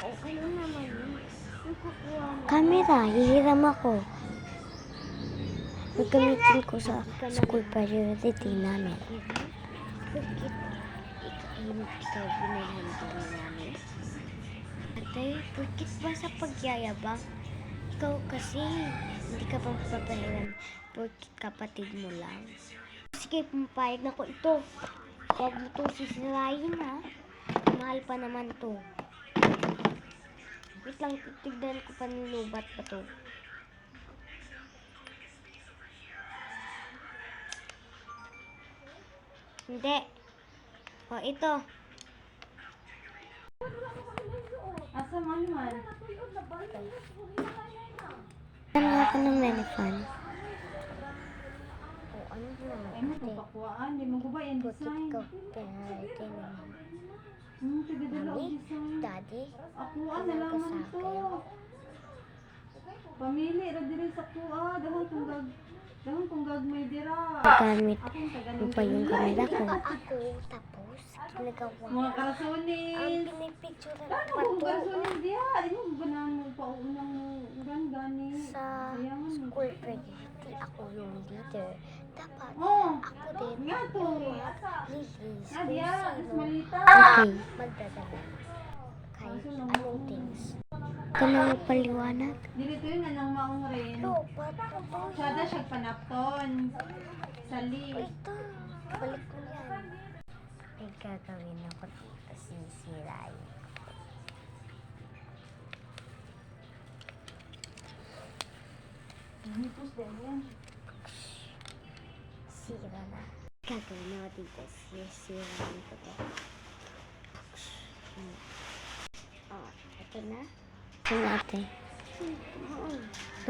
ano naman yun? Camera, hihiram ako. Gagamitin ko sa school priority namin. Bakit ikaw, din namin? Ate, bakit ba sa pagyayabang? Ikaw kasi, hindi ka pang papahiram bakit kapatid mo lang. Sige, pumpayag na ko ito. Huwag mo ito sisirayin ha. Mahal pa naman to. Wait lang, titignan ko pa nilubat pa to. Hindi. O, ito. Asa man man? Ano nga pa ng menifan? O, ano naman? Ay mo kung pakuhaan, di mo ba yung Bakit design? ko pinahalitin naman? Hmm, tigadala o Mami? design. Daddy? Akuan na lang man ito. Pamili ra diri sa kuha, dahon kung gag dahon kung gagmay dira. Gamit pa yung camera ko. Ako, tapos, ginagawa. Mga karasunis. Ang pinipicture na Ano pa kung to karasunis diya? Di mo ba na mo paunang gan gani? sa school project. Ako yung leader. Dapat, Oh, ako din. to. Release Nga kung malita. Okay. magdadala. Kaso anong things. Ito na ang paliwanag. Dili to yun anang maong rin. Ito, ba't ito? Sada siya panapton. Sali. Ito, balik mo yan. Ay, gagawin ako dito. Sisirain. Sira na. Gagawin ako dito. Sisirain ko to. Hmm. Oh, ito na. Ito natin.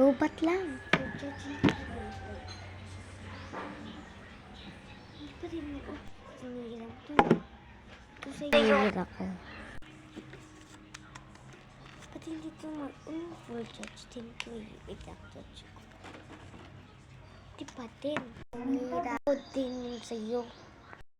Lubat lang. Siniram to. Ito. Nahihirap ako. Ba't hindi ito mag... Ano full charge din to eh. Wait lang, charge ko. Di pa din. Din yung sa'yo.